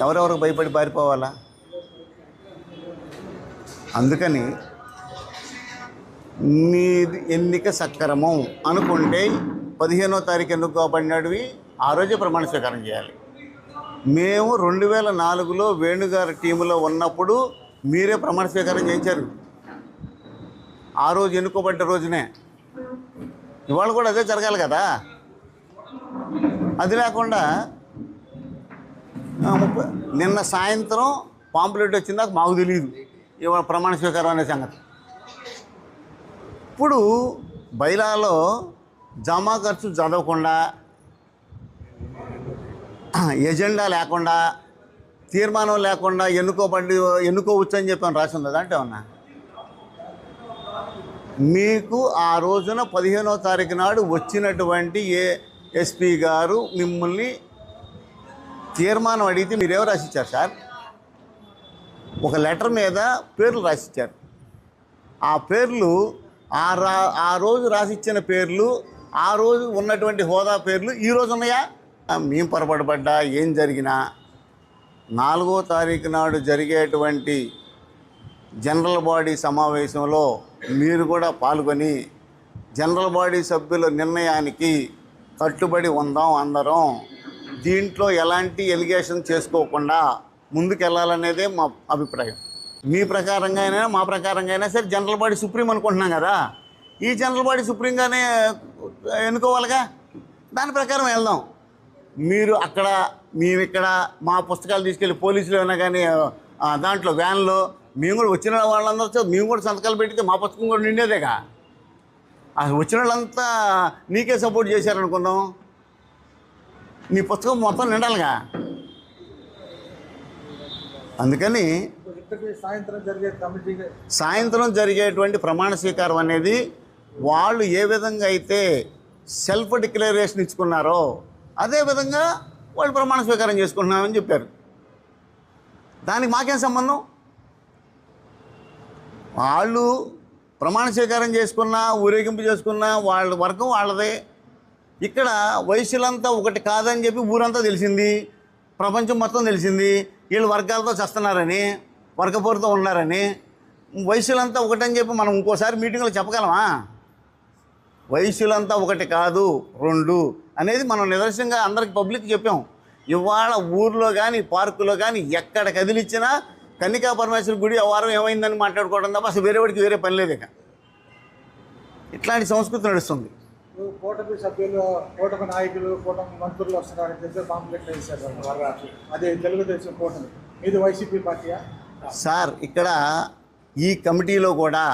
ఎవరెవరికి భయపడి పారిపోవాలా? అందుకని నీది ఎన్నిక సక్రమం అనుకుంటే పదిహేనో తారీఖు ఎన్నుకోబడినవి ఆ రోజే ప్రమాణ స్వీకారం చేయాలి. మేము రెండు వేల నాలుగులో వేణుగారి టీములో ఉన్నప్పుడు మీరే ప్రమాణ స్వీకారం చేయించారు. ఆ రోజు ఎన్నుకోబడ్డ రోజునే. ఇవాళ కూడా అదే జరగాలి కదా? అది లేకుండా నిన్న సాయంత్రం పాంప్లెట్ వచ్చిందాక మాకు తెలియదు ఇవాళ ప్రమాణ స్వీకారం అనే సంగతి. ఇప్పుడు బైలాలో జమా ఖర్చు చదవకుండా ఎజెండా లేకుండా తీర్మానం లేకుండా ఎన్నుకోబడి ఎన్నుకోవచ్చు అని చెప్పాను రాసి ఉంది అంటే ఉన్నా మీకు ఆ రోజున పదిహేనో తారీఖు నాడు వచ్చినటువంటి ఏ ఎస్పీ గారు మిమ్మల్ని తీర్మానం అడిగితే మీరేమో రాసిచ్చారు సార్? ఒక లెటర్ మీద పేర్లు రాసిచ్చారు. ఆ పేర్లు ఆ రా ఆ రోజు రాసిచ్చిన పేర్లు ఆ రోజు ఉన్నటువంటి హోదా పేర్లు ఈ రోజు ఉన్నాయా? మేము పొరపడబడ్డా ఏం జరిగినా? నాలుగో తారీఖు నాడు జరిగేటువంటి జనరల్ బాడీ సమావేశంలో మీరు కూడా పాల్గొని జనరల్ బాడీ సభ్యుల నిర్ణయానికి కట్టుబడి ఉందాం అందరం. దీంట్లో ఎలాంటి ఎలిగేషన్ చేసుకోకుండా ముందుకెళ్ళాలనేదే మా అభిప్రాయం. మీ ప్రకారంగా అయినా మా ప్రకారంగా అయినా సరే జనరల్ బాడీ సుప్రీం అనుకుంటున్నాం కదా. ఈ జనరల్ బాడీ సుప్రీంగానే ఎన్నుకోవాలిగా? దాని ప్రకారం వెళ్దాం. మీరు అక్కడ మేము ఇక్కడ మా పుస్తకాలు తీసుకెళ్ళి పోలీసులు అయినా కానీ దాంట్లో వ్యాన్లో మేము కూడా వచ్చిన వాళ్ళందరూ మేము కూడా సంతకాలు పెట్టితే మా పుస్తకం కూడా నిండేదేగా? వచ్చిన వాళ్ళంతా నీకే సపోర్ట్ చేశారనుకుందాం. నీ పుస్తకం మొత్తం నిండాలిగా. అందుకని సాయంత్రం జరిగే కమిటీ సాయంత్రం జరిగేటువంటి ప్రమాణ స్వీకారం అనేది వాళ్ళు ఏ విధంగా అయితే సెల్ఫ్ డిక్లరేషన్ ఇచ్చుకున్నారో అదే విధంగా వాళ్ళు ప్రమాణ స్వీకారం చేసుకుంటున్నామని చెప్పారు. దానికి మాకేం సంబంధం? వాళ్ళు ప్రమాణ స్వీకారం చేసుకున్నా ఊరేగింపు చేసుకున్నా వాళ్ళ వర్గం వాళ్ళదే. ఇక్కడ వయసులంతా ఒకటి కాదని చెప్పి ఊరంతా తెలిసింది ప్రపంచం మొత్తం తెలిసింది వీళ్ళు వర్గాలతో చేస్తున్నారని వర్గపోరుతో ఉన్నారని. వయసులంతా ఒకటని చెప్పి మనం ఇంకోసారి మీటింగ్లో చెప్పగలమా? వయసులంతా ఒకటి కాదు రెండు అనేది మనం నిదర్శనంగా అందరికి పబ్లిక్ చెప్పాం. ఇవాళ ఊర్లో కానీ పార్కులో కానీ ఎక్కడ కదిలిచ్చినా కన్నికా పరమేశ్వర గుడి ఆ వారం ఏమైందని మాట్లాడుకోవడం తప్ప అసలు వేరే వాడికి వేరే పని లేదు ఇక. ఇట్లాంటి సంస్కృతి నడుస్తుంది. కూటమి సభ్యులు కూటమి నాయకులు కూటమి మంత్రులు వస్తున్నారని చెప్పి పాంప్లెట్లు వేశారు వాళ్ళు. అది తెలుగుదేశం కూటమి. ఇది వైసీపీ పార్టీయా? సార్ ఇక్కడ ఈ కమిటీలో కూడా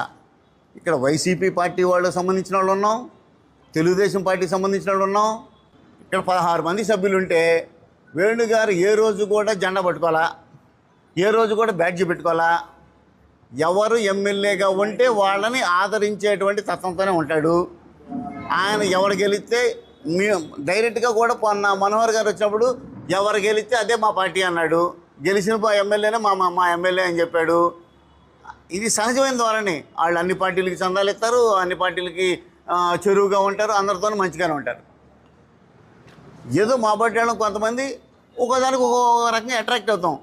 ఇక్కడ వైసీపీ పార్టీ వాళ్ళకి సంబంధించిన వాళ్ళు ఉన్నాం తెలుగుదేశం పార్టీకి సంబంధించిన వాళ్ళు ఉన్నాం. ఇక్కడ పదహారు మంది సభ్యులు ఉంటే వేణు గారు ఏ రోజు కూడా జెండా పట్టుకోవాలా? ఏ రోజు కూడా బ్యాడ్జి పెట్టుకోవాలా? ఎవరు ఎమ్మెల్యేగా ఉంటే వాళ్ళని ఆదరించేటువంటి తత్వంతోనే ఉంటాడు. ఆయన ఎవరు గెలిస్తే మేము డైరెక్ట్గా కూడా పొన్న మనోహర్ గారు వచ్చినప్పుడు ఎవరు గెలిస్తే అదే మా పార్టీ అన్నాడు. గెలిచిన ఎమ్మెల్యేనే మా మా- మా ఎమ్మెల్యే అని చెప్పాడు. ఇది సహజమైన ద్వారానే వాళ్ళు అన్ని పార్టీలకి చందాలు ఇస్తారు అన్ని పార్టీలకి చెరువుగా ఉంటారు అందరితో మంచిగానే ఉంటారు. ఏదో మా పార్టీ వాళ్ళం కొంతమంది ఒక్కోదానికి ఒక్కొక్క రకంగా అట్రాక్ట్ అవుతాం.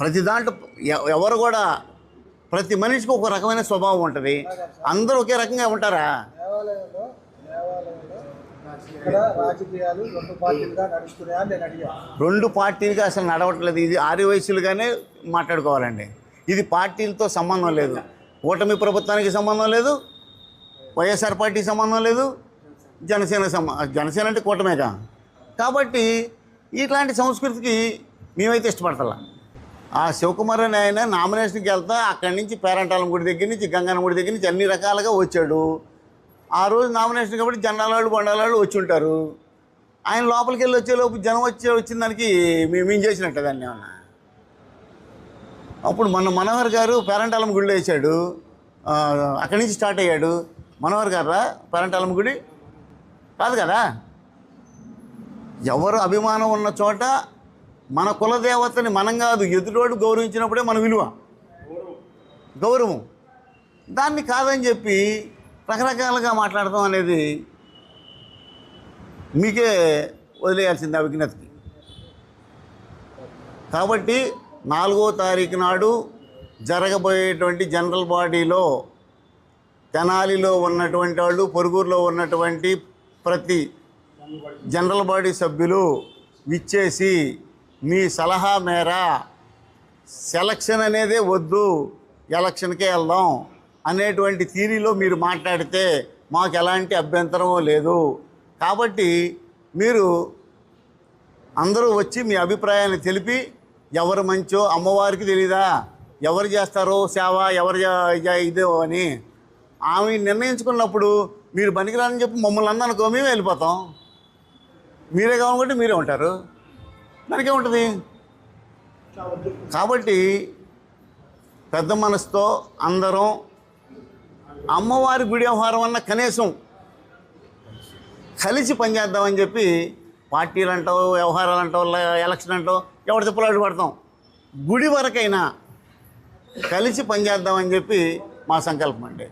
ప్రతి దాంట్లో ఎ- ఎవరు కూడా ప్రతి మనిషికి ఒక రకమైన స్వభావం ఉంటుంది. అందరూ ఒకే రకంగా ఉంటారా? ఇక్కడ రాజకీయాలు రెండు పార్టీలుగా నడుస్తున్నాయా నేను అడిగాను రెండు పార్టీలుగా అసలు నడవట్లేదు. ఇది ఆరు వయసులుగానే మాట్లాడుకోవాలండి. ఇది పార్టీలతో సంబంధం లేదు. కూటమి ప్రభుత్వానికి సంబంధం లేదు. వైఎస్ఆర్ పార్టీకి సంబంధం లేదు. జనసేన సంబ జనసేన అంటే కూటమేగా. కాబట్టి ఇట్లాంటి సంస్కృతికి మేమైతే ఇష్టపడతలా. ఆ శివకుమార్ అని ఆయన నామినేషన్కి వెళ్తా అక్కడి నుంచి పేరంటాలం గుడి దగ్గర నుంచి గంగన్న గుడి దగ్గర నుంచి అన్ని రకాలుగా వచ్చాడు. ఆ రోజు నామినేషన్ కాబట్టి జనాలాళ్ళు బండాలాళ్ళు వచ్చి ఉంటారు. ఆయన లోపలికి వెళ్ళి వచ్చేలోపు జనం వచ్చే వచ్చిన దానికి మేము ఏం చేసినట్టు దాన్ని ఏమన్నా? అప్పుడు మన మనోహర్ గారు పేరంటాలం గుడిలో వేసాడు. అక్కడి నుంచి స్టార్ట్ అయ్యాడు. మనోహర్ గారా? పేరంటాలం గుడి? కాదు కదా? ఎవరు అభిమానం ఉన్న చోట మన కులదేవతని మనం కాదు ఎదుటోడు గౌరవించినప్పుడే మన విలువ. గౌరవం. దాన్ని కాదని చెప్పి రకరకాలుగా మాట్లాడటం అనేది మీకే వదిలేయాల్సింది ఆ విజ్ఞతకి కాబట్టి నాలుగో తారీఖు నాడు జరగబోయేటువంటి జనరల్ బాడీలో తెనాలిలో ఉన్నటువంటి వాళ్ళు పొరుగురులో ఉన్నటువంటి ప్రతి జనరల్ బాడీ సభ్యులు విచ్చేసి మీ సలహా మేర సెలక్షన్ అనేదే వద్దు ఎలక్షన్కే వెళ్దాం. అనేటువంటి థీరీలో మీరు మాట్లాడితే మాకు ఎలాంటి అభ్యంతరం లేదు. కాబట్టి మీరు అందరూ వచ్చి మీ అభిప్రాయాన్ని తెలిపి ఎవరు మంచో అమ్మవారికి తెలీదా? ఎవరు చేస్తారో సేవ ఎవరు ఇదో అని ఆమె నిర్ణయించుకున్నప్పుడు మీరు పనికిరాని చెప్పి మమ్మల్ని అందనుకో మేము వెళ్ళిపోతాం. మీరే కావాలంటే మీరే ఉంటారు. దానికే ఉంటుంది కాబట్టి పెద్ద మనసుతో అందరం అమ్మవారి గుడి వ్యవహారం అన్న కనీసం కలిసి పనిచేద్దామని చెప్పి పార్టీలు అంటావు వ్యవహారాలు అంటావు ఎలక్షన్ అంటావు ఎవరి తిప్పలాడు పడతాం. గుడి వరకైనా కలిసి పనిచేద్దామని చెప్పి మా సంకల్పం అండి.